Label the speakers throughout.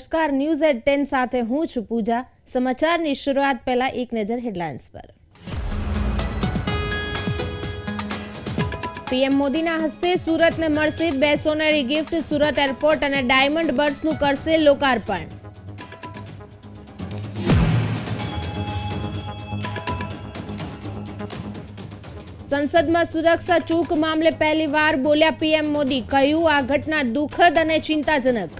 Speaker 1: નમસ્કાર, news at ten સાથે હું છું પૂજા. સમાચારની શરૂઆત પહેલા એક નજર હેડલાઇન્સ પર. પીએમ મોદીના હસ્તે સુરતને મળશે બે સોનેરી ગિફ્ટ, સુરત એરપોર્ટ અને ડાયમંડ બર્ડ્સનું કરશે લોકાર્પણ. સંસદમાં સુરક્ષા ચૂક મામલે પહેલીવાર બોલ્યા પીએમ મોદી, કહ્યું આ ઘટના દુઃખદ અને ચિંતાજનક.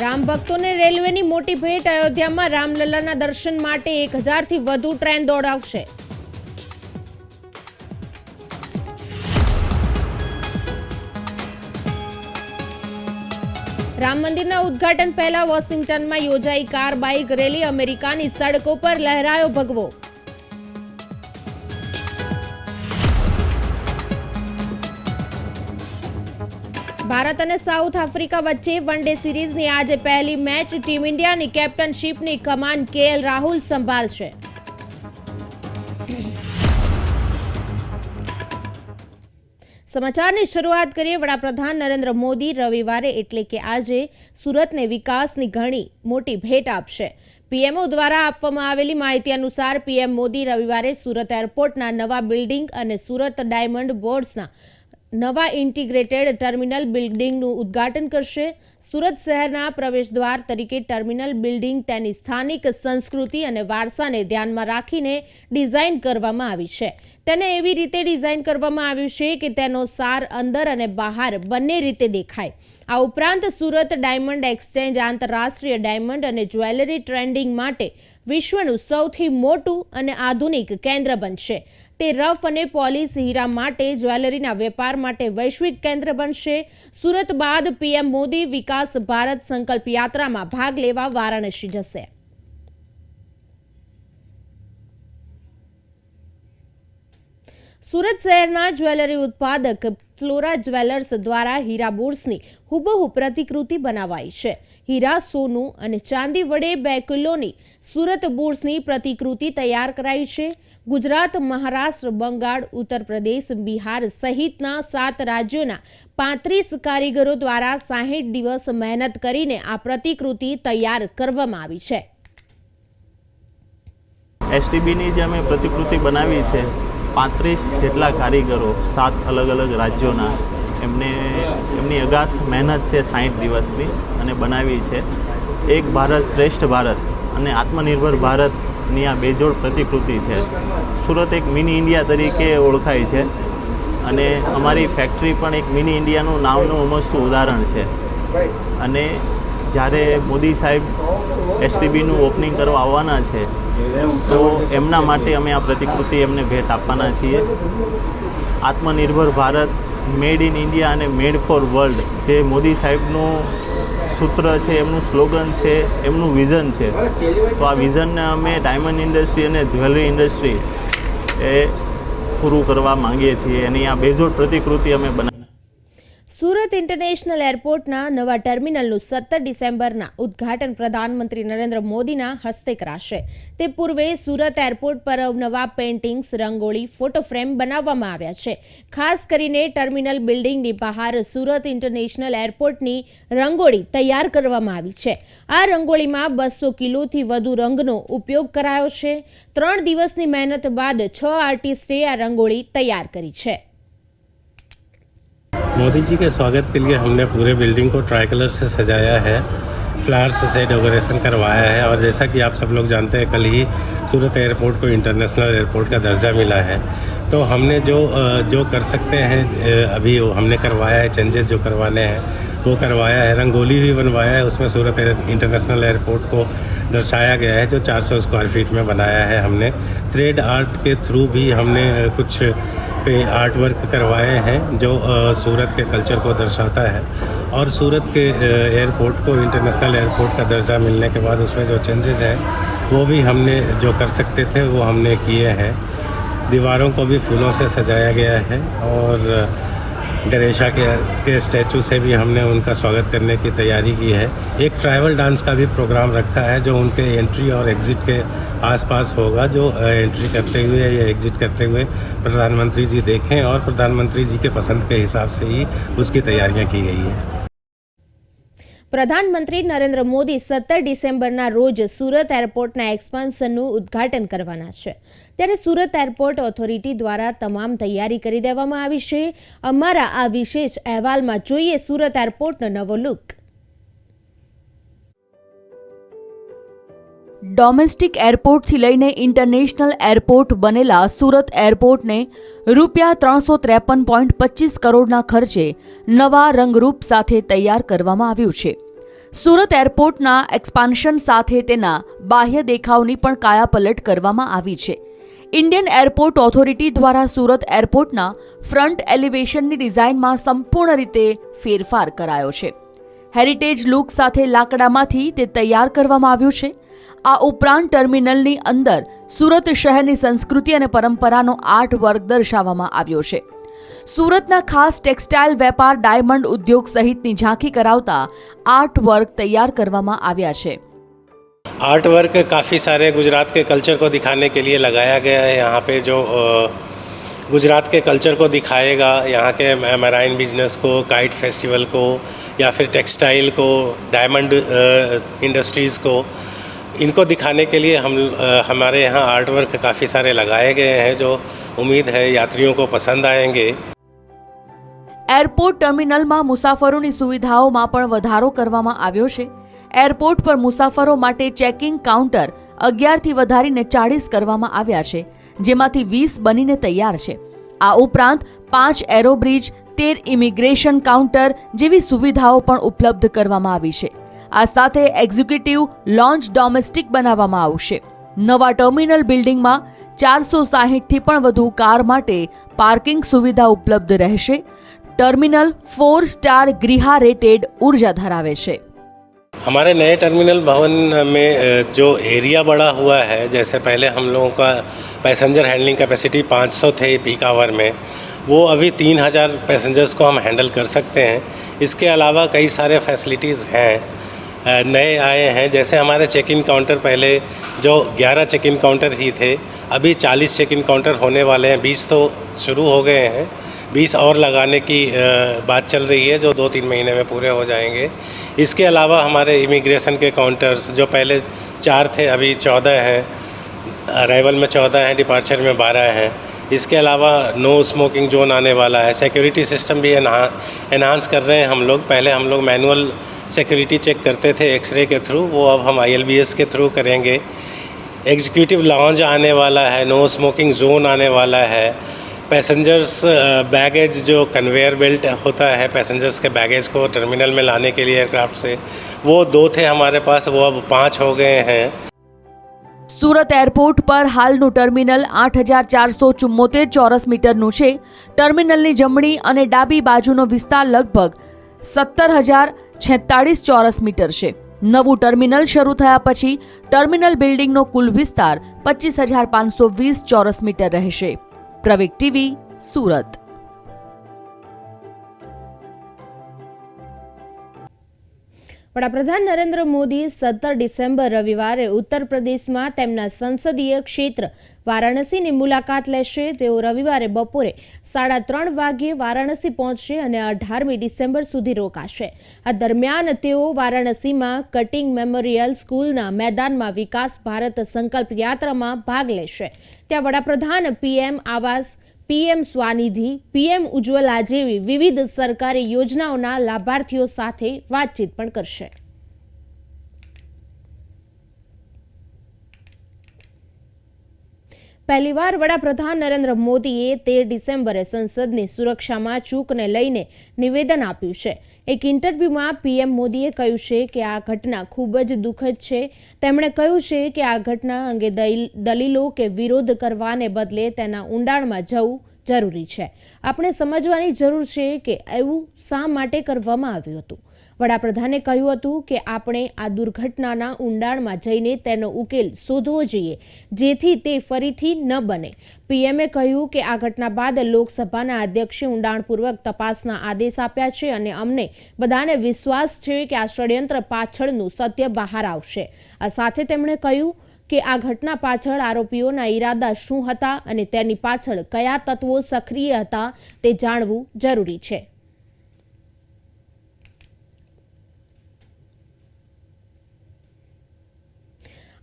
Speaker 1: રામ ભક્તોને રેલવેની મોટી ભેટ અયોધ્યામાં રામલલ્લાના દર્શન માટે એક હજારથી વધુ ટ્રેન દોડાવશે. રામ મંદિરના ઉદ્ઘાટન પહેલા વોશિંગ્ટનમાં યોજાઈ કાર બાઇક રેલી અમેરિકાની સડકો પર લહેરાયો ભગવો. ભારત અને સાઉથ આફ્રિકા વચ્ચે વન ડે સિરીઝની આજે પહેલી મેચ ટીમ ઇન્ડિયાની કેપ્ટનશીપની કમાન કેએલ રાહુલ સંભાળશે. સમાચારની શરૂઆત કરીએ વડાપ્રધાન નરેન્દ્ર મોદી રવિવારે એટલે કે આજે સુરતને વિકાસની ઘણી મોટી ભેટ આપશે. પીએમઓ દ્વારા આપવામાં આવેલી માહિતી અનુસાર પીએમ મોદી રવિવારે સુરત એરપોર્ટના નવા બિલ્ડિંગ અને સુરત ડાયમંડ બોર્ડ્સના નવા ઇન્ટિગ્રેટેડ ટર્મિનલ બિલ્ડિંગનું ઉદ્ઘાટન કરશે. સુરત શહેરના પ્રવેશદ્વાર તરીકે ટર્મિનલ બિલ્ડિંગ તેની સ્થાનિક સંસ્કૃતિ અને વારસાને ધ્યાનમાં રાખીને ડિઝાઇન કરવામાં આવી છે. તેને એવી રીતે ડિઝાઇન કરવામાં આવ્યું છે કે તેનો સાર અંદર અને બહાર બંને રીતે દેખાય. આ ઉપરાંત સુરત ડાયમંડ એક્સચેન્જ આંતરરાષ્ટ્રીય ડાયમંડ અને જ્વેલરી ટ્રેન્ડિંગ માટે વિશ્વનું સૌથી મોટું અને આધુનિક કેન્દ્ર બનશે. તે રફ અને પોલિશ હીરા માટે જ્વેલરીના વેપાર માટે વૈશ્વિક કેન્દ્ર બનશે. સુરત બાદ પીએમ મોદી વિકાસ ભારત સંકલ્પ યાત્રામાં ભાગ લેવા વારાણસી જશે. સુરત શહેરના જ્વેલરી ઉત્પાદક ફ્લોરા જ્વેલર્સ દ્વારા હીરા બોર્સની હુબહુ પ્રતિકૃતિ બનાવાઈ છે. હીરા, સોનું અને ચાંદી વડે બે કિલોની સુરત બોર્સની પ્રતિકૃતિ તૈયાર કરાઈ છે. ગુજરાત, મહારાષ્ટ્ર, બંગાળ ઉત્તર પ્રદેશ બિહાર સહિતના સાત રાજ્યોના પાંત્રીસ કારીગરો દ્વારા સાહીઠ દિવસ મહેનત કરીને આ પ્રતિકૃતિ તૈયાર કરવામાં આવી છે.
Speaker 2: એસટીબીની જે અમે પ્રતિકૃતિ બનાવી છે પાંત્રીસ જેટલા કારીગરો સાત અલગ અલગ રાજ્યોના એમને, એમની અગાધ મહેનત છે સાઠ દિવસની અને બનાવી છે. એક ભારત શ્રેષ્ઠ ભારત અને આત્મનિર્ભર ભારતની આ બેજોડ પ્રતિકૃતિ છે. સુરત એક મિની ઇન્ડિયા તરીકે ઓળખાય છે અને અમારી ફેક્ટરી પણ એક મિની ઇન્ડિયાનું નામનું ઉમસતું ઉદાહરણ છે. અને જ્યારે મોદી સાહેબ એસટીબીનું ઓપનિંગ કરવા આવવાના છે તો એમના માટે અમે આ પ્રતિકૃતિ એમને ભેટ આપવાના છીએ. આત્મનિર્ભર ભારત, મેડ ઇન ઇન્ડિયા અને મેડ ફોર વર્લ્ડ. જે મોદી સાહેબનું સૂત્ર છે, એમનું સ્લોગન છે, એમનું વિઝન છે. તો આ વિઝનને અમે ડાયમંડ ઇન્ડસ્ટ્રી અને જ્વેલરી ઇન્ડસ્ટ્રી એ પૂરું કરવા માંગીએ છીએ. એની આ બેજોડ પ્રતિકૃતિ અમે બના
Speaker 1: સુરત ઇન્ટરનેશનલ એરપોર્ટના નવા ટર્મિનલનું સત્તર ડિસેમ્બરના ઉદ્ઘાટન પ્રધાનમંત્રી નરેન્દ્ર મોદીના હસ્તે કરાશે. તે પૂર્વે સુરત એરપોર્ટ પર અવનવા પેઇન્ટિંગ્સ, રંગોળી, ફોટો ફ્રેમ બનાવવામાં આવ્યા છે. ખાસ કરીને ટર્મિનલ બિલ્ડિંગની બહાર સુરત ઇન્ટરનેશનલ એરપોર્ટની રંગોળી તૈયાર કરવામાં આવી છે. આ રંગોળીમાં બસો કિલોથી વધુ રંગનો ઉપયોગ કરાયો છે. ત્રણ દિવસની મહેનત બાદ છ આર્ટિસ્ટે આ રંગોળી તૈયાર કરી છે.
Speaker 3: मोदी जी के स्वागत के लिए हमने पूरे बिल्डिंग को ट्राई कलर से सजाया है, फ्लावर्स से डेकोरेशन करवाया है और जैसा कि आप सब लोग जानते हैं, कल ही सूरत एयरपोर्ट को इंटरनेशनल एयरपोर्ट का दर्जा मिला है। तो हमने जो जो कर सकते हैं अभी हमने करवाया है चेंजेस जो करवाने हैं, वो करवाया है, रंगोली भी बनवाया है, उसमें सूरत इंटरनेशनल एयरपोर्ट को दर्शाया गया है, जो 400 स्क्वायर फीट में बनाया है हमने। थ्रेड आर्ट के थ्रू भी हमने कुछ पे आर्ट वर्क करवाए हैं, जो सूरत के कल्चर को दर्शाता है। और सूरत के एयरपोर्ट को इंटरनेशनल एयरपोर्ट का दर्जा मिलने के बाद उसमें जो चेंजेस हैं, वो भी हमने जो कर सकते थे, वो हमने किए हैं। दीवारों को भी फूलों से सजाया गया है और गणेशा के के स्टैचू से भी हमने उनका स्वागत करने की तैयारी की है। एक ट्राइबल डांस का भी प्रोग्राम रखा है, जो उनके एंट्री और एग्ज़िट के आसपास होगा, जो एंट्री करते हुए या एग्ज़िट करते हुए प्रधानमंत्री जी देखें और प्रधानमंत्री जी के पसंद के हिसाब से ही उसकी तैयारियाँ की गई है।
Speaker 1: પ્રધાનમંત્રી નરેન્દ્ર મોદી સત્તર ડિસેમ્બરના રોજ સુરત એરપોર્ટના એક્સપાન્શનનું ઉદ્ઘાટન કરવાના છે. ત્યારે સુરત એરપોર્ટ ઓથોરિટી દ્વારા તમામ તૈયારી કરી દેવામાં આવી છે. અમારા આ વિશેષ અહેવાલમાં જોઈએ સુરત એરપોર્ટનો નવો લુક.
Speaker 4: ડોમેસ્ટિક એરપોર્ટથી લઈને ઇન્ટરનેશનલ એરપોર્ટ બનેલા સુરત એરપોર્ટને રૂપિયા ત્રણસો ત્રેપન પોઈન્ટ પચીસ કરોડના ખર્ચે નવા રંગરૂપ સાથે તૈયાર કરવામાં આવ્યું છે. સુરત એરપોર્ટના એક્સપાન્શન સાથે તેના બાહ્ય દેખાવની પણ કાયાપલટ કરવામાં આવી છે. ઇન્ડિયન એરપોર્ટ ઓથોરિટી દ્વારા સુરત એરપોર્ટના ફ્રન્ટ એલિવેશનની ડિઝાઇનમાં સંપૂર્ણ રીતે ફેરફાર કરાયો છે. હેરિટેજ લુક સાથે લાકડામાંથી તે તૈયાર કરવામાં આવ્યું છે. આ ઉપરાંત ટર્મિનલની અંદર સુરત શહેરની સંસ્કૃતિ અને પરંપરાનો આર્ટ વર્ક દર્શાવવામાં આવ્યો છે સુરતના ખાસ ટેક્સટાઇલ વેપાર ડાયમંડ ઉદ્યોગ સહિતની ઝાંખી કરાવતા આર્ટ વર્ક તૈયાર કરવામાં આવ્યા છે
Speaker 3: आर्ट वर्क काफ़ी सारे गुजरात के कल्चर को दिखाने के लिए लगाया गया है यहाँ पे जो अ, गुजरात के कल्चर को दिखाएगा यहाँ के मराइन बिजनेस को काइट फेस्टिवल को या फिर टेक्सटाइल को डायमंड इंडस्ट्रीज़ को इनको दिखाने के लिए हम अ, हमारे यहाँ आर्ट वर्क काफ़ी सारे लगाए गए हैं जो उम्मीद है यात्रियों को पसंद आएंगे
Speaker 4: એરપોર્ટ ટર્મિનલમાં મુસાફરોની સુવિધાઓમાં પણ વધારો કરવામાં આવ્યો છે એરપોર્ટ પર મુસાફરો માટે ચેકિંગ કાઉન્ટર અગિયારથી વધારીને ચાળીસ કરવામાં આવ્યા છે જેમાંથી વીસ બનીને તૈયાર છે આ ઉપરાંત પાંચ એરોબ્રિજ તેર ઇમિગ્રેશન કાઉન્ટર જેવી સુવિધાઓ પણ ઉપલબ્ધ કરવામાં આવી છે આ સાથે એક્ઝિક્યુટિવ લોન્ચ ડોમેસ્ટિક બનાવવામાં આવશે નવા ટર્મિનલ બિલ્ડિંગમાં ચારસો સાહીઠથી પણ વધુ કાર માટે પાર્કિંગ સુવિધા ઉપલબ્ધ રહેશે ટર્મિનલ ફોર સ્ટાર ગૃહા રેટેડ ઉર્જા ધરાવે છે
Speaker 3: हमारे नए टर्मिनल भवन में अ, जो एरिया बढ़ा हुआ है जैसे पहले हम लोगों का पैसेंजर हैंडलिंग कैपेसिटी 500 थे पीक आवर में वो अभी 3000 पैसेंजर्स को हम हैंडल कर सकते हैं इसके अलावा कई सारे फैसिलिटीज़ हैं अ, नए आए हैं। जैसे हमारे चेक इन काउंटर पहले जो 11 चेक इन काउंटर ही थे, अभी 40 चेक इन काउंटर होने वाले हैं। 20 तो शुरू हो गए हैं। 20 और लगाने की बात चल रही है जो दो तीन महीने में पूरे हो जाएँगे। इसके अलावा हमारे इमिग्रेशन के काउंटर्स जो पहले चार थे, अभी चौदह हैं। अराइवल में चौदह हैं डिपार्चर में बारह हैं। इसके अलावा नो स्मोकिंग जोन आने वाला है। सिक्योरिटी सिस्टम भी एनहांस कर रहे हैं हम लोग। पहले हम लोग मैनुअल सिक्योरिटी चेक करते थे एक्सरे के थ्रू वो अब हम आई के थ्रू करेंगे एग्जीक्यूटिव लॉन्ज आने वाला है नो स्मोकिंग जोन आने वाला है पैसेंजर्स बैगेज जो कन्वेयर बेल्ट होता है पैसेंजर्स के बैगेज को टर्मिनल में लाने के लिए एयरक्राफ्ट से वो दो थे हमारे पास वो अब पाँच हो गए हैं
Speaker 4: સુરત એરપોર્ટ પર હાલનું ટર્મિનલ આઠ હજાર ચારસો ચુમ્મોતેર ચોરસ મીટરનું છે ટર્મિનલની જમણી અને ડાબી બાજુનો વિસ્તાર લગભગ સત્તર હજાર છેતાળીસ ચોરસ મીટર છે. નવું ટર્મિનલ શરૂ થયા પછી ટર્મિનલ બિલ્ડિંગનો કુલ વિસ્તાર પચીસ હજાર પાંચસો વીસ ચોરસ મીટર રહેશે. પ્રવેક ટીવી, સુરત.
Speaker 1: વડાપ્રધાન નરેન્દ્ર મોદી સત્તર ડિસેમ્બર રવિવારે ઉત્તર પ્રદેશમાં તેમના સંસદીય ક્ષેત્ર વારાણસીની મુલાકાત લેશે. તેઓ રવિવારે બપોરે સાડા ત્રણ વાગ્યે વારાણસી પહોંચશે અને અઢારમી ડિસેમ્બર સુધી રોકાશે. આ દરમિયાન તેઓ વારાણસીમાં કટિંગ મેમોરિયલ સ્કૂલના મેદાનમાં વિકાસ ભારત સંકલ્પ યાત્રામાં ભાગ લેશે. ત્યાં વડાપ્રધાન પીએમ આવાસ પીએમ સ્વાનિધિ પીએમ ઉજ્જવલા જેવી વિવિધ સરકારી યોજનાઓના લાભાર્થીઓ સાથે વાતચીત પણ કરશે. પહેલીવાર વડાપ્રધાન નરેન્દ્ર મોદીએ તેર ડિસેમ્બરે સંસદની સુરક્ષામાં ચૂકને લઈને નિવેદન આપ્યું છે. એક ઇન્ટરવ્યૂમાં પીએમ મોદીએ કહ્યું છે કે આ ઘટના ખૂબ જ દુઃખદ છે. તેમણે કહ્યું છે કે આ ઘટના અંગે દલીલ- કે વિરોધ કરવાને બદલે તેના ઊંડાણમાં જવું જરૂરી છે. આપણે સમજવાની જરૂર છે કે એવું શા માટે કરવામાં આવ્યું હતું? વડાપ્રધાને કહ્યું હતું કે આપણે આ દુર્ઘટનાના ઊંડાણમાં જઈને તેનો ઉકેલ શોધવો જોઈએ, જેથી તે ફરીથી ન બને. પીએમએ કહ્યું કે આ ઘટના બાદ લોકસભાના અધ્યક્ષે ઊંડાણપૂર્વક તપાસના આદેશ આપ્યા છે અને અમને બધાને વિશ્વાસ છે કે આ ષડયંત્ર પાછળનું સત્ય બહાર આવશે. આ સાથે તેમણે કહ્યું કે આ ઘટના પાછળ આરોપીઓના ઈરાદા શું હતા અને તેની પાછળ કયા તત્વો સક્રિય હતા તે જાણવું જરૂરી છે.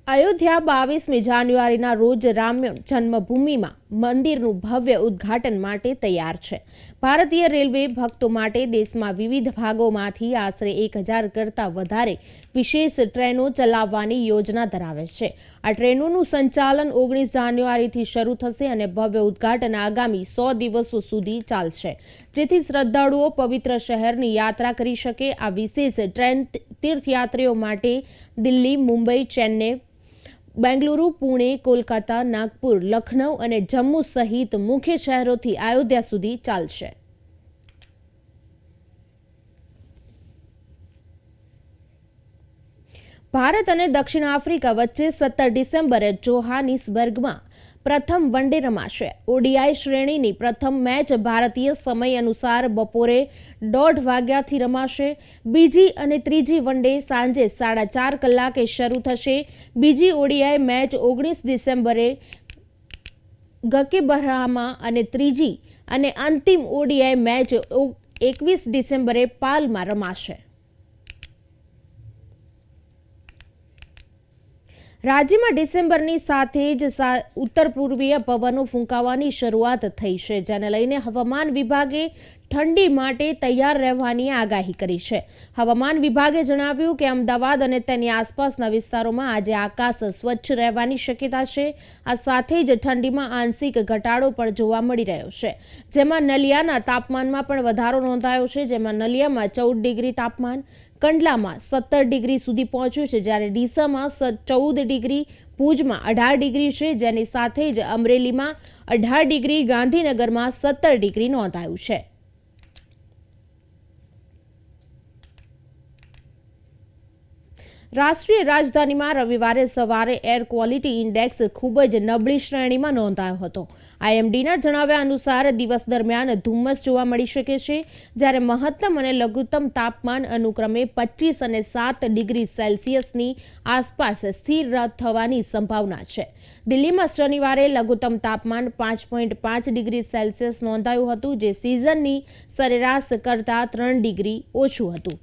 Speaker 1: અયોધ્યા બાવીસમી જાન્યુઆરીના રોજ રામ જન્મભૂમિમાં મંદિરનું ભવ્ય ઉદ્ઘાટન માટે તૈયાર છે. ભારતીય રેલવે ભક્તો માટે દેશમાં વિવિધ ભાગોમાંથી આશરે એક હજાર કરતાં વધારે વિશેષ ટ્રેનો ચલાવવાની યોજના ધરાવે છે. આ ટ્રેનોનું સંચાલન ઓગણીસ જાન્યુઆરીથી શરૂ થશે અને ભવ્ય ઉદ્ઘાટન આગામી સો દિવસો સુધી ચાલશે. જેથી શ્રદ્ધાળુઓ પવિત્ર શહેરની યાત્રા કરી શકે. આ વિશેષ ટ્રેન તીર્થયાત્રીઓ માટે દિલ્હી, મુંબઈ, ચેન્નઈ બેંગલુરુ, પુણે, કોલકાતા, નાગપુર, લખનઉ અને જમ્મુ સહિત મુખ્ય શહેરોથી અયોધ્યા સુધી ચાલશે. ભારત અને દક્ષિણ આફ્રિકા વચ્ચે સત્તર ડિસેમ્બરે જોહાનિસબર્ગમાં પ્રથમ વન ડે રમાશે. ઓડીઆઈ શ્રેણીની પ્રથમ મેચ ભારતીય સમય અનુસાર બપોરે દોઢ વાગ્યાથી રમાશે. બીજી અને ત્રીજી વનડે સાંજે સાડા ચાર કલાકે શરૂ થશે. બીજી ઓડીઆઈ મેચ ઓગણીસ ડિસેમ્બરે ગકેબરામાં અને ત્રીજી અને અંતિમ ઓડીઆઈ મેચ એકવીસ ડિસેમ્બરે પાલમાં રમાશે. રાજ્યમાં ડિસેમ્બરની સાથે જ ઉત્તર પૂર્વીય પવનો ફૂંકાવાની શરૂઆત થઈ છે, જેને લઈને હવામાન વિભાગે ઠંડી માટે તૈયાર રહેવાની આગાહી કરી છે. હવામાન વિભાગે જણાવ્યું કે અમદાવાદ અને તેની આસપાસના વિસ્તારોમાં આજે આકાશ સ્વચ્છ રહેવાની શક્યતા છે. આ સાથે જ ઠંડીમાં આંશિક ઘટાડો પણ જોવા મળી રહ્યો છે. જેમાં નલિયાના તાપમાનમાં પણ વધારો નોંધાયો છે. જેમાં નલિયામાં ચૌદ ડિગ્રી તાપમાન, કંડલામાં સત્તર ડિગ્રી સુધી પહોંચ્યું છે. જ્યારે ડીસામાં ચૌદ ડિગ્રી, ભુજમાં અઢાર ડિગ્રી છે. જેની સાથે જ અમરેલીમાં અઢાર ડિગ્રી, ગાંધીનગરમાં સત્તર ડિગ્રી નોંધાયું છે. રાષ્ટ્રીય રાજધાનીમાં રવિવારે સવારે એર ક્વોલિટી ઇન્ડેક્સ ખૂબ જ નબળી શ્રેણીમાં નોંધાયો હતો. આઈએમડીના જણાવ્યા અનુસાર દિવસ દરમિયાન ધુમ્મસ જોવા મળી શકે છે. જ્યારે મહત્તમ અને લઘુત્તમ તાપમાન અનુક્રમે પચીસ અને સાત ડિગ્રી સેલ્સિયસની આસપાસ સ્થિર થવાની સંભાવના છે. દિલ્હીમાં શનિવારે લઘુત્તમ તાપમાન પાંચ પોઈન્ટ પાંચ ડિગ્રી સેલ્સિયસ નોંધાયું હતું, જે સિઝનની સરેરાશ કરતાં ત્રણ ડિગ્રી ઓછું હતું.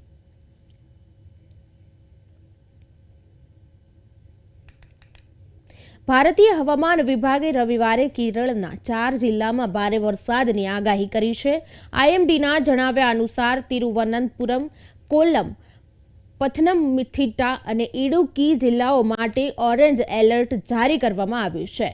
Speaker 1: ભારતીય હવામાન વિભાગે રવિવારે કેરળના ચાર જિલ્લામાં ભારે વરસાદની આગાહી કરી છે. આઈએમડીના જણાવ્યા અનુસાર તિરુવનંતપુરમ, કોલ્લમ પથનમથિટ્ટા અને ઇડુકી જિલ્લાઓ માટે ઓરેન્જ એલર્ટ જારી કરવામાં આવ્યું છે.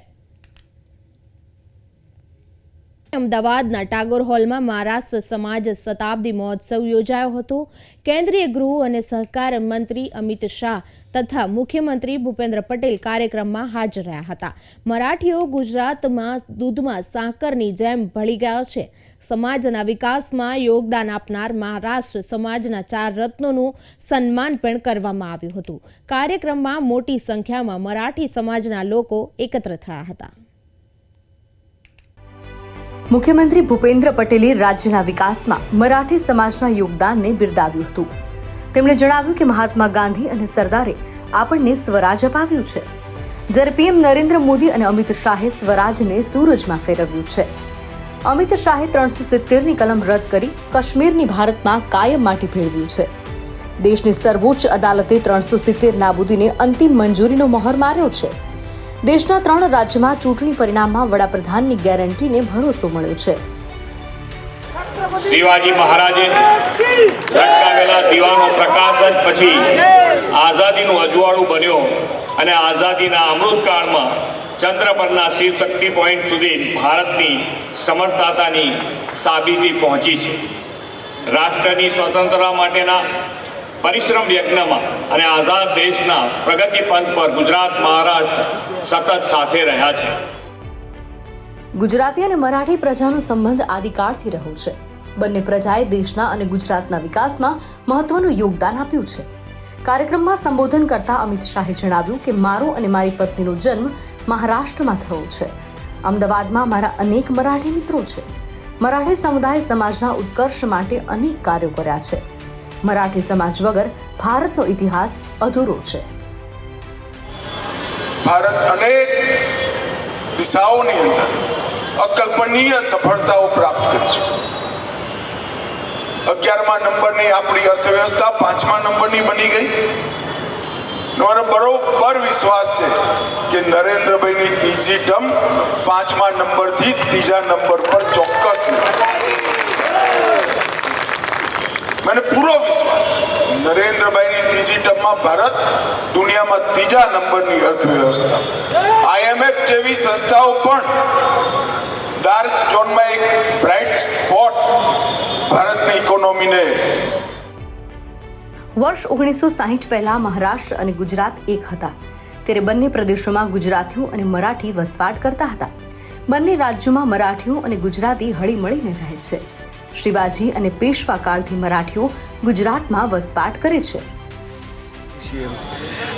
Speaker 1: અમદાવાદના ટાગોર હોલમાં મહારાષ્ટ્ર સમાજ શતાબ્દી મહોત્સવ યોજાયો હતો. કેન્દ્રીય ગૃહ અને સહકાર મંત્રી અમિત શાહ તથા મુખ્યમંત્રી ભૂપેન્દ્ર પટેલ કાર્યક્રમમાં હાજર રહ્યા હતા. મરાઠીઓ ગુજરાતમાં દૂધમાં સાકરની જેમ ભળી ગયા છે. સમાજના વિકાસમાં યોગદાન આપનાર મહારાષ્ટ્ર સમાજના ચાર રત્નોનું સન્માન પણ કરવામાં આવ્યું હતું. કાર્યક્રમમાં મોટી સંખ્યામાં મરાઠી સમાજના લોકો એકત્ર થયા હતા.
Speaker 4: મુખ્યમંત્રી ભૂપેન્દ્ર પટેલે રાજ્યના વિકાસમાં મરાઠી સમાજના યોગદાનને બિરદાવ્યું હતું. તેમણે જણાવ્યું કે મહાત્મા ગાંધી અને સરદારે આપણને સ્વરાજ અપાવ્યું છે. જ્યારે પીએમ નરેન્દ્ર મોદી અને અમિત શાહે સ્વરાજને સૂરજમાં ફેરવ્યું છે. અમિત શાહે ત્રણસો સિત્તેરની કલમ રદ કરી કાશ્મીરની ભારતમાં કાયમ માટે ભેળવ્યું છે. દેશની સર્વોચ્ચ અદાલતે ત્રણસો સિત્તેર નાબૂદીને અંતિમ મંજૂરીનો મહોર માર્યો છે. દેશના ત્રણ રાજ્યમાં ચૂંટણી પરિણામમાં વડાપ્રધાનની ગેરંટીને ભરોસો મળ્યો છે.
Speaker 5: શિવાજી મહારાજે લટકાવેલા દીવાનો પ્રકાશ જ પછી આઝાદીનું અજવાળું બન્યો અને આઝાદીના અમૃતકાળમાં ચંદ્ર પરના શિવ શક્તિ પોઈન્ટ સુધી ભારતની સમર્થતાની સાબિતી પહોંચી છે. રાષ્ટ્રની સ્વતંત્રતા માટેના પરિશ્રમ યજ્ઞમાં અને આઝાદ દેશના પ્રગતિ પંથ પર ગુજરાત મહારાષ્ટ્ર સતત સાથે રહ્યા છે.
Speaker 4: ગુજરાતી અને મરાઠી પ્રજાનો સંબંધ આદિકાળથી રહ્યો છે.
Speaker 6: બંને પ્રજાએ દેશના અને ગુજરાતના વિકાસમાં મહત્વનું યોગદાન આપ્યું છે. કાર્યક્રમમાં સંબોધન કરતા અમિત શાહે જણાવ્યું કે, મારો અને મારી પત્નીનો જન્મ મહારાષ્ટ્રમાં થયો છે. અમદાવાદમાં મારા અનેક મરાઠી મિત્રો છે. મરાઠી સમુદાય સમાજના ઉત્કર્ષ માટે અનેક કાર્યો કર્યા છે. મરાઠી સમાજ વગર ભારતનો ઇતિહાસ અધૂરો છે.
Speaker 7: ભારત અનેક દિશાઓની અંદર અકલ્પનીય સફળતાઓ પ્રાપ્ત કરી છે. અગિયારમા નંબરની આપણી અર્થવ્યવસ્થા પાંચમા નંબરની બની ગઈ. મારો બરોબર વિશ્વાસ છે કે નરેન્દ્રભાઈની ત્રીજી ટર્મ પાંચમા નંબરથી ત્રીજા નંબર પર ચોક્કસ મને પૂરો વિશ્વાસ નરેન્દ્રભાઈની ત્રીજી ટર્મમાં ભારત દુનિયામાં ત્રીજા નંબરની અર્થવ્યવસ્થા. આઈએમએફ જેવી સંસ્થાઓ પણ ડાર્ક ઝોનમાં એક બ્રાઇટ સ્પોટ ભારતની ઇકોનોમીને
Speaker 6: વર્ષ ઓગણીસો સાહીઠ પહેલા મહારાષ્ટ્ર અને ગુજરાત એક હતા. ત્યારે બંને પ્રદેશોમાં ગુજરાતીઓ અને મરાઠી વસવાટ કરતા હતા. બંને રાજ્યોમાં મરાઠીઓ અને ગુજરાતી હળીમળીને રહે છે. શિવાજી અને પેશવા કાળથી મરાઠીઓ ગુજરાતમાં વસવાટ કરે છે.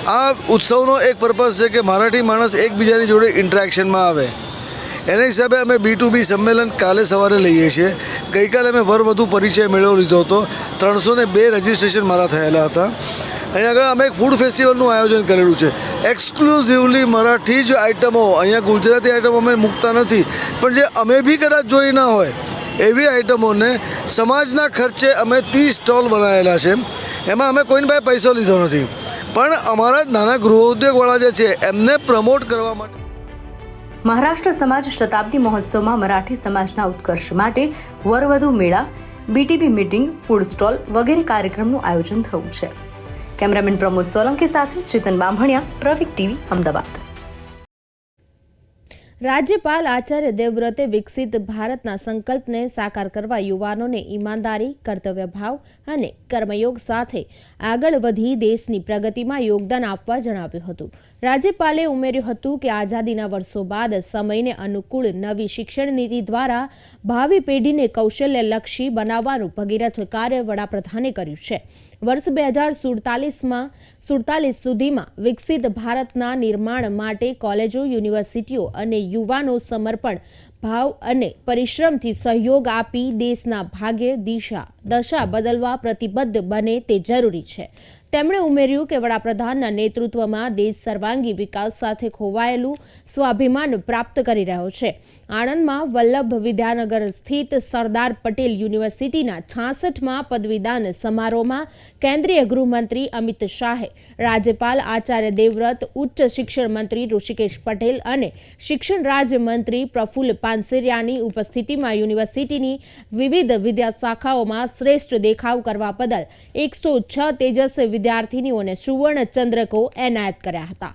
Speaker 8: આ ઉત્સવનો એક પર્પઝ છે કે મરાઠી માણસ એકબીજાની જોડે ઇન્ટરેક્શનમાં આવે. એના હિસાબે અમે બી ટુ બી સંમેલન કાલે સવારે લઈએ છીએ. ગઈકાલે અમે વર વધુ પરિચય મેળવો લીધો હતો. ત્રણસો ને બે રજિસ્ટ્રેશન મારા થયેલા હતા. અહીંયા આગળ અમે એક ફૂડ ફેસ્ટિવલનું આયોજન કરેલું છે. એક્સક્લુઝિવલી મરાઠી જ આઇટમો અહીંયા ગુજરાતી આઇટમો અમે મૂકતા નથી. પણ જે અમે બી કદાચ જોઈ ના હોય, એવી આઇટમોને સમાજના ખર્ચે અમે ત્રીસ સ્ટોલ બનાવેલા છે. એમાં અમે કોઈને પાસે પૈસો લીધો નથી. પણ અમારા નાના ગૃહોદ્યોગવાળા જે છે, એમને પ્રમોટ કરવા માટે
Speaker 6: મહારાષ્ટ્ર સમાજ શતાબ્દી મહોત્સવમાં મરાઠી સમાજના ઉત્કર્ષ માટે વરવધુ મેળા બીટીબી મીટિંગ ફૂડ સ્ટોલ વગેરે કાર્યક્રમનું આયોજન થયું છે. કેમેરામેન પ્રમોદ સોલંકી સાથે ચેતન બામણિયા, પ્રવિક ટીવી, અમદાવાદ.
Speaker 1: રાજ્યપાલ આચાર્ય દેવવ્રતે વિકસિત ભારતના સંકલ્પને સાકાર કરવા યુવાનોને ઈમાનદારી કર્તવ્ય ભાવ અને કર્મયોગ સાથે આગળ વધી દેશની પ્રગતિમાં યોગદાન આપવા જણાવ્યું હતું. રાજ્યપાલે ઉમેર્યું હતું કે આઝાદીના વર્ષો બાદ સમયને અનુકૂળ નવી શિક્ષણ નીતિ દ્વારા ભાવિ પેઢીને કૌશલ્યલક્ષી બનાવવાનું ભગીરથ કાર્ય વડાપ્રધાને કર્યું છે. વર્ષ બે હજાર સુડતાલીસમાં સુડતાલીસ સુધીમાં વિકસિત ભારતના નિર્માણ માટે કોલેજો, યુનિવર્સિટીઓ અને યુવાનો સમર્પણ, ભાવ અને પરિશ્રમથી સહયોગ આપી દેશના ભાગ્ય, દિશા, દશા બદલવા પ્રતિબદ્ધ બને તે જરૂરી છે. તેમણે ઉમેર્યું કે વડાપ્રધાનના નેતૃત્વમાં દેશ સર્વાંગી વિકાસ સાથે ખોવાયેલું સ્વાભિમાન પ્રાપ્ત કરી રહ્યો છે. આણંદમાં વલ્લભ વિદ્યાનગર સ્થિત સરદાર પટેલ યુનિવર્સિટીના છાસઠમાં પદવીદાન સમારોહમાં કેન્દ્રીય ગૃહમંત્રી અમિત શાહે રાજ્યપાલ આચાર્ય દેવવ્રત, ઉચ્ચ શિક્ષણ મંત્રી ઋષિકેશ પટેલ અને શિક્ષણ રાજ્યમંત્રી પ્રફુલ્લ પાનસેરિયાની ઉપસ્થિતિમાં યુનિવર્સિટીની વિવિધ વિદ્યાશાખાઓમાં શ્રેષ્ઠ દેખાવ કરવા બદલ એકસો છ તેજસ્વી વિદ્યાર્થીનીઓને સુવર્ણ ચંદ્રકો એનાયત કર્યા હતા.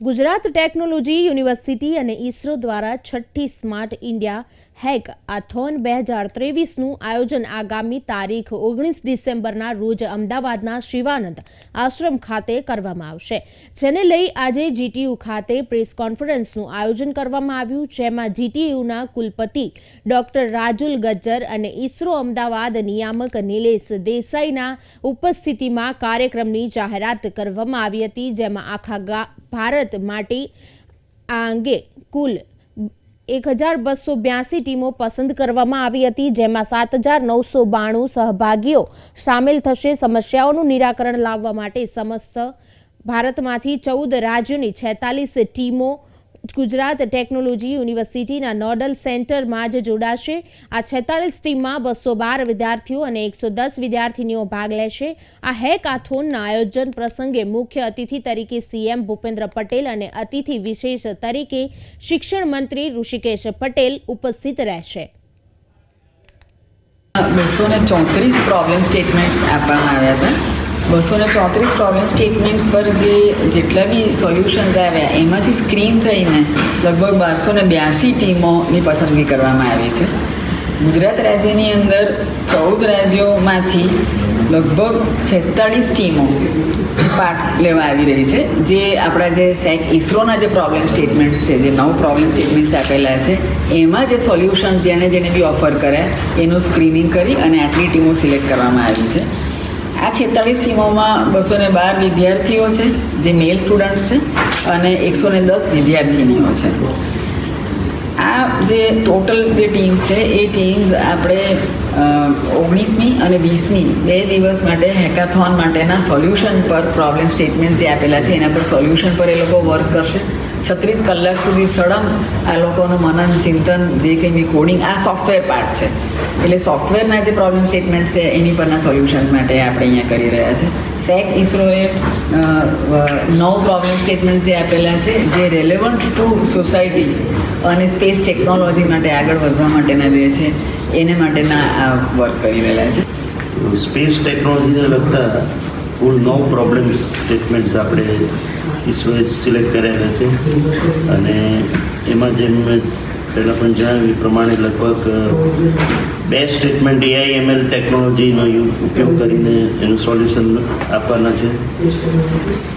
Speaker 1: ગુજરાત ટેકનોલોજી યુનિવર્સિટી અને ઇસરો દ્વારા છઠ્ઠી સ્માર્ટ ઇન્ડિયા હેક આથોન બે હજાર ત્રેવીસનું આયોજન આગામી તારીખ ઓગણીસ ડિસેમ્બરના રોજ અમદાવાદના શિવાનંદ આશ્રમ ખાતે કરવામાં આવશે. જેને લઈ આજે જીટીયુ ખાતે પ્રેસ કોન્ફરન્સનું આયોજન કરવામાં આવ્યું, જેમાં જીટીયુના કુલપતિ ડોક્ટર રાજુલ ગજ્જર અને ઇસરો અમદાવાદ નિયામક નિલેશ દેસાઈના ઉપસ્થિતિમાં કાર્યક્રમની જાહેરાત કરવામાં આવી હતી, જેમાં આખા ભારત માટે આ અંગે કુલ એક હજાર બસો બ્યાસી ટીમો પસંદ કરવામાં આવી હતી, જેમાં સાત હજાર નવસો બાણું સહભાગીઓ સામેલ થશે. સમસ્યાઓનું નિરાકરણ લાવવા માટે સમસ્ત ભારતમાંથી ચૌદ રાજ્યોની છેતાલીસ ટીમો ગુજરાત ટેકનોલોજી યુનિવર્સિટીના નોડલ સેન્ટરમાં જ જોડાશે. આ છેતાલીસ ટીમમાં બસો બાર વિદ્યાર્થીઓ અને એકસો દસ વિદ્યાર્થીનીઓ ભાગ લેશે. આ હેકાથોનના આયોજન પ્રસંગે મુખ્ય અતિથિ તરીકે સીએમ ભૂપેન્દ્ર પટેલ અને અતિથિ વિશેષ તરીકે શિક્ષણ મંત્રી ઋષિકેશ પટેલ ઉપસ્થિત રહેશે.
Speaker 9: બસો ચોત્રીસ પ્રોબ્લેમ સ્ટેટમેન્ટ્સ આપવામાં આવ્યા હતા. બસો ને ચોત્રીસ પ્રોબ્લેમ સ્ટેટમેન્ટ્સ પર જે જેટલા બી સોલ્યુશન્સ આવ્યા એમાંથી સ્ક્રીન થઈને લગભગ બારસો ને બ્યાસી ટીમોની પસંદગી કરવામાં આવી છે. ગુજરાત રાજ્યની અંદર ચૌદ રાજ્યોમાંથી લગભગ છેતાળીસ ટીમો પાર્ટ લેવા આવી રહી છે. જે આપણા જે સેક ઇસરોના જે પ્રોબ્લેમ સ્ટેટમેન્ટ્સ છે, જે નવ પ્રોબ્લેમ સ્ટેટમેન્ટ્સ આપેલા છે, એમાં જે સોલ્યુશન્સ જેણે જેણે બી ઓફર કર્યા, એનું સ્ક્રીનિંગ કરી અને આટલી ટીમો સિલેક્ટ કરવામાં આવી છે. આ છેતાળીસ ટીમોમાં બસો ને બાર વિદ્યાર્થીઓ છે, જે મેલ સ્ટુડન્ટ્સ છે, અને એકસો ને દસ વિદ્યાર્થીનીઓ છે. આ જે ટોટલ જે ટીમ્સ છે, એ ટીમ્સ આપણે ઓગણીસમી અને વીસમી બે દિવસ માટે હેકાથોન માટેના સોલ્યુશન પર પ્રોબ્લેમ સ્ટેટમેન્ટ્સ જે આપેલા છે, એના પર સોલ્યુશન પર એ લોકો વર્ક કરશે. છત્રીસ કલાક સુધી સળંગ આ લોકોનું મનન, ચિંતન, જે કંઈ કોડિંગ આ સોફ્ટવેર પાર્ટ છે. એટલે સોફ્ટવેરના જે પ્રોબ્લેમ સ્ટેટમેન્ટ છે, એની પરના સોલ્યુશન માટે આપણે અહીંયા કરી રહ્યા છે. સેક ઇસરોએ નવ પ્રોબ્લેમ સ્ટેટમેન્ટ જે આપેલા છે, જે રેલેવન્ટ ટુ સોસાયટી અને સ્પેસ ટેકનોલોજી માટે આગળ વધવા માટેના જે છે, એને માટેના આ વર્ક કરી રહેલા છે.
Speaker 10: સ્પેસ ટેકનોલોજીને લગતા કુલ નવ પ્રોબ્લેમ સ્ટેટમેન્ટ્સ આપણે ઈસરોએ સિલેક્ટ કરેલા છે અને એમાં જેમ મેં પહેલાં પણ જણાવ્યું પ્રમાણે લગભગ બે સ્ટેટમેન્ટ એઆઈ એમએલ ટેકનોલોજીનો ઉપયોગ કરીને એનું સોલ્યુશન આપવાના છે.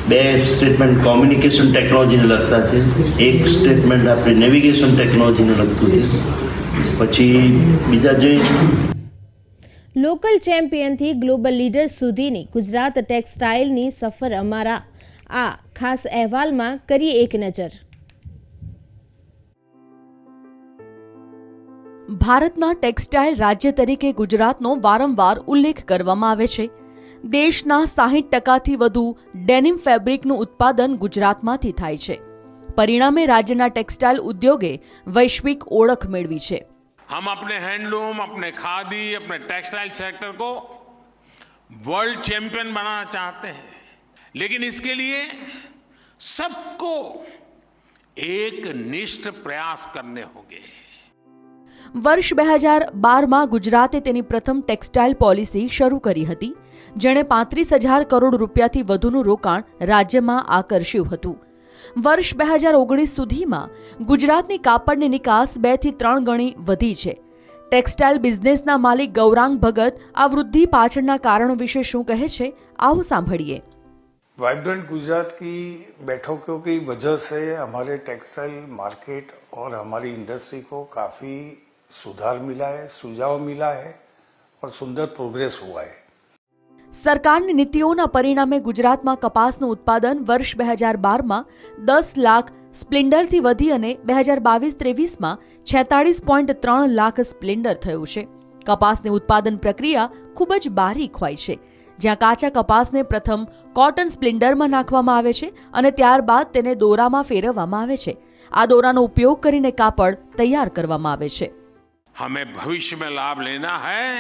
Speaker 10: બે સ્ટેટમેન્ટ કોમ્યુનિકેશન ટેકનોલોજીને લગતા છે. એક સ્ટેટમેન્ટ આપણે નેવિગેશન ટેકનોલોજીને લગતું છે. પછી બીજા જે
Speaker 1: લોકલ ચેમ્પિયનથી ગ્લોબલ લીડર સુધીની ગુજરાત ટેક્સટાઇલની સફર અમારા આ ખાસ અહેવાલમાં કરીએ એક નજર.
Speaker 4: ભારતના ટેક્સટાઇલ રાજ્ય તરીકે ગુજરાતનો વારંવાર ઉલ્લેખ કરવામાં આવે છે. દેશના સાહીઠ ટકાથી વધુ ડેનિમ ફેબ્રિકનું ઉત્પાદન ગુજરાતમાંથી થાય છે. પરિણામે રાજ્યના ટેક્સટાઇલ ઉદ્યોગે વૈશ્વિક ઓળખ મેળવી છે.
Speaker 11: હમ અપને હેન્ડલૂમ અપને ખાદી અપને ટેક્સટાઇલ સેક્ટર કો વર્લ્ડ ચેમ્પિયન બનાના ચાહતે હૈ. लेकिन इसके लिए सबको एक निष्ठ प्रयास करने होंगे
Speaker 4: વર્ષ બે હજાર બારમાં ગુજરાતે તેની પ્રથમ ટેક્સટાઇલ પોલિસી શરૂ કરી હતી જેણે પાંત્રીસ હજાર કરોડ રૂપિયાથી વધુનું રોકાણ રાજ્યમાં આકર્ષ્યું હતું વર્ષ બે હજાર ઓગણીસ સુધીમાં ગુજરાતની કાપડની નિકાસ બે થી ત્રણ ગણી વધી છે ટેક્સટાઇલ બિઝનેસના માલિક ગૌરાંગ ભગત આ વૃદ્ધિ પાછળના કારણો વિશે શું કહે છે આવો સાંભળીએ
Speaker 12: वाइब्रेंट गुजरात की बैठकों की वजह से हमारे टेक्सटाइल मार्केट और हमारी इंडस्ट्री को काफ़ी सुधार मिला है सुझाव मिला है और सुंदर प्रोग्रेस हुआ है
Speaker 4: સરકારની નીતિઓના પરિણામે ગુજરાતમાં કપાસનું ઉત્પાદન વર્ષ બે હજાર બારમાં દસ લાખ સ્પ્લિન્ડરથી વધી અને બે હજાર બાવીસ ત્રેવીસમાં છેતાળીસ પોઈન્ટ ત્રણ લાખ સ્પ્લિન્ડર થયું છે કપાસની ઉત્પાદન પ્રક્રિયા ખૂબ જ બારીક હોય છે જ્યાં કાચા કપાસને પ્રથમ કોટન સ્પ્લિન્ડરમાં નાખવામાં આવે છે અને ત્યારબાદ તેને દોરામાં ફેરવવામાં આવે છે આ દોરાનો ઉપયોગ કરીને કાપડ તૈયાર કરવામાં આવે છે
Speaker 11: हमें भविष्य में लाभ लेना है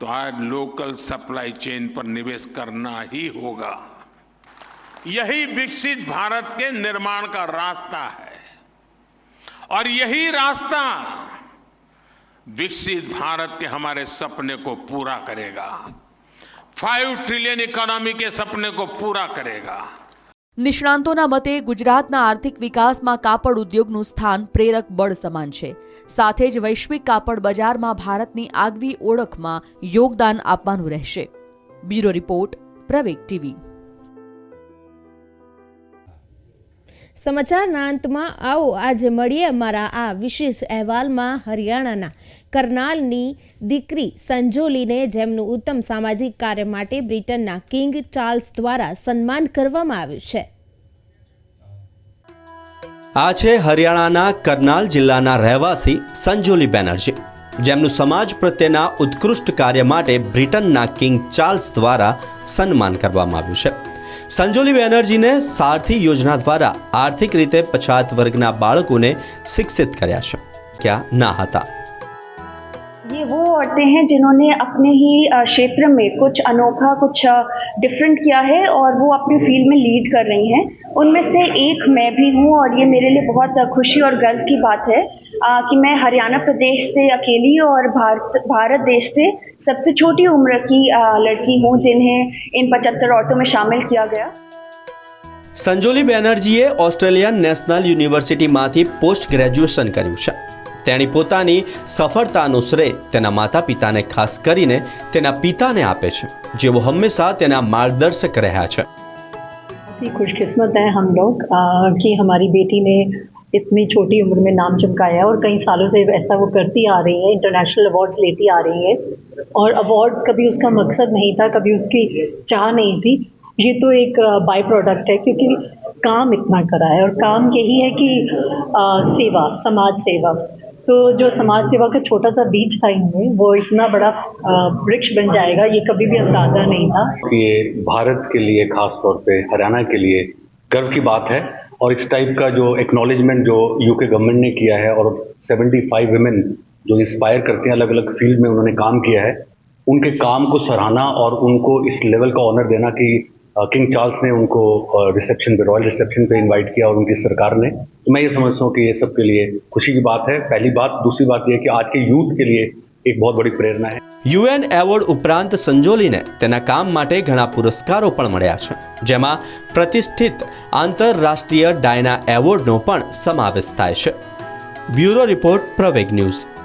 Speaker 11: तो आज लोकल सप्लाई चेन पर निवेश करना ही होगा यही विकसित भारत के निर्माण का रास्ता है और यही रास्ता विकसित भारत के हमारे सपने को पूरा करेगा ફાઇવ ટ્રિલિયન ઇકોનોમી કે સપને કો પૂરા કરેગા
Speaker 4: નિષ્ણાંતોના મતે ગુજરાતના આર્થિક વિકાસમાં કાપડ ઉદ્યોગનું સ્થાન પ્રેરક બળ સમાન છે. સાથે જ વૈશ્વિક કાપડ બજારમાં ભારતની આગવી ઓળખમાં યોગદાન આપવાનું રહેશે. Bureau report Praveg TV.
Speaker 1: સમાચારના અંતમાં આવો. આજે મળીએ અમારા આ વિશેષ અહેવાલમાં હરિયાણાના. કરનાલની દીકરી સંજોલીને જેમનું ઉત્તમ સામાજિક કાર્ય માટે બ્રિટનના કિંગ ચાર્લ્સ દ્વારા સન્માન કરવામાં આવ્યું છે.
Speaker 13: આ છે હરિયાણાના કરનાલ જિલ્લાના રહેવાસી સંજોલી બેનર્જી, જેમનું સમાજ પ્રત્યેના ઉત્કૃષ્ટ કાર્ય માટે બ્રિટનના કિંગ ચાર્લ્સ દ્વારા સન્માન કરવામાં આવ્યું છે. સંજોલી બેનર્જીને સારથી યોજના દ્વારા આર્થિક રીતે પછાત વર્ગના બાળકોને શિક્ષિત કર્યા છે. ક્યાં ના હતા.
Speaker 14: ये वो औरतें हैं जिन्होंने अपने ही अ, क्षेत्र में कुछ अनोखा कुछ डिफरेंट किया है और वो अपनी फील्ड में लीड कर रही हैं उनमें से एक मैं भी हूँ और ये मेरे लिए बहुत खुशी और गर्व की बात है अ, कि मैं हरियाणा प्रदेश से अकेली और भारत भारत देश से सबसे छोटी उम्र की अ, लड़की हूँ जिन्हें इन पचहत्तर औरतों में शामिल किया गया
Speaker 13: સંજોલી બેનર્જીએ ઓસ્ટ્રેલિયન નેશનલ યુનિવર્સિટીમાંથી પોસ્ટ ગ્રેજ્યુએશન કર્યું છે તેણી પોતાની સફળતાનું શ્રેય તેના માતા પિતાને ખાસ કરીને તેના પિતાને આપે છે જેઓ હંમેશા તેના માર્ગદર્શક રહ્યા છે
Speaker 15: काफ़ी खुशकिस्मत हैं हम लोग अ, कि हमारी बेटी ने इतनी छोटी उम्र में नाम चमकाया है और कई सालों से ऐसा वो करती आ रही है इंटरनेशनल अवार्ड्स लेती आ रही है और अवार्ड्स कभी उसका मकसद नहीं था कभी उसकी चाह नहीं थी ये तो एक बाय प्रोडक्ट है क्योंकि काम इतना करा है और काम यही है कि अ, सेवा समाज सेवा तो जो समाज सेवा का छोटा सा बीज था इनमें, वो इतना बड़ा वृक्ष बन जाएगा, ये कभी भी अंदाज़ा नहीं था।
Speaker 16: ये भारत के लिए, खास तौर पे हरियाणा के लिए गर्व की बात है और इस टाइप का जो एक्नॉलेजमेंट जो यूके गवर्नमेंट ने किया है और 75 वुमेन जो इंस्पायर करते हैं अलग अलग फ़ील्ड में उन्होंने काम किया है, उनके काम को सराहना और उनको इस लेवल का ऑनर देना कि किंग चार्ल्स ने उनको रिसेप्शन पे रॉयल रिसेप्शन पे इनवाइट किया और उनकी सरकार ने तो मैं ये समझता हूँ कि ये सबके लिए खुशी की बात है पहली बात दूसरी बात ये है कि आज के यूथ के लिए एक बहुत बड़ी प्रेरणा है
Speaker 13: યુએન એવોર્ડ ઉપરાંત સંજોલીને તેના કામ માટે ઘણા પુરસ્કારો પણ મળ્યા છે જેમાં પ્રતિષ્ઠિત આંતરરાષ્ટ્રીય ડાયના એવોર્ડનો પણ સમાવેશ થાય છે બ્યુરો રિપોર્ટ પ્રવેગ ન્યૂઝ